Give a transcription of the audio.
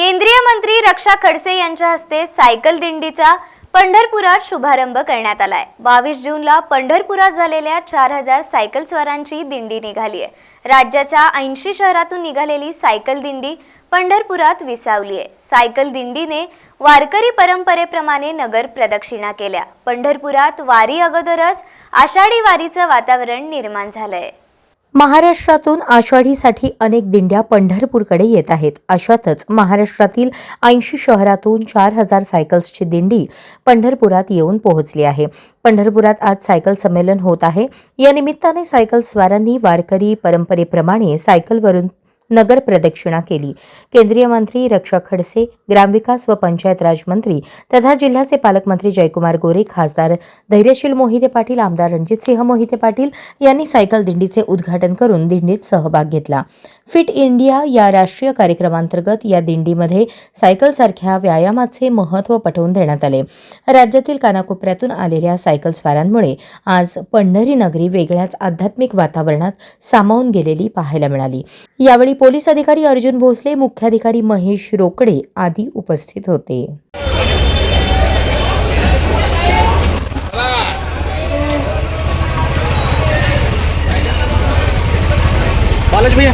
केंद्रीय मंत्री रक्षा खडसे यांच्या हस्ते सायकल दिंडीचा पंढरपुरात शुभारंभ करण्यात आलाय. बावीस जूनला पंढरपुरात झालेल्या चार हजार सायकल स्वारांची दिंडी निघाली आहे. राज्याच्या ऐंशी शहरातून निघालेली सायकल दिंडी पंढरपुरात विसावली आहे. सायकल दिंडीने वारकरी परंपरेप्रमाणे नगर प्रदक्षिणा केल्या. पंढरपुरात वारी अगोदरच आषाढी वारीचं वातावरण निर्माण झालंय. महाराष्ट्रातून आषाढीसाठी अनेक दिंड्या पंढरपूरकडे येत आहेत. अशातच महाराष्ट्रातील ऐंशी शहरातून चार हजार सायकल्सची दिंडी पंढरपुरात येऊन पोहोचली आहे. पंढरपुरात आज सायकल संमेलन होत आहे. या निमित्ताने सायकल स्वारांनी वारकरी परंपरेप्रमाणे सायकलवरून नगर प्रदक्षिणा केली. केंद्रीय मंत्री रक्षा खडसे ग्रामविकास व पंचायत राज मंत्री तथा जिल्ह्याचे पालकमंत्री जयकुमार गोरे खासदार धैर्यशील मोहिते पाटील आमदार रणजितसिंह मोहिते पाटील यांनी सायकल दिंडीचे उद्घाटन करून दिंडीत सहभाग घेतला. फिट इंडिया या राष्ट्रीय कार्यक्रमांतर्गत या दिंडीमध्ये सायकलसारख्या व्यायामाचे महत्त्व पटवून देण्यात आले. राज्यातील कानाकोपऱ्यातून आलेल्या सायकल स्वारांमुळे आज पंढरी नगरी वेगळ्याच आध्यात्मिक वातावरणात सामावून गेलेली पाहायला मिळाली. यावेळी पोलीस अधिकारी अर्जुन भोसले मुख्याधिकारी महेश रोकडे आदी उपस्थित होते. भैया।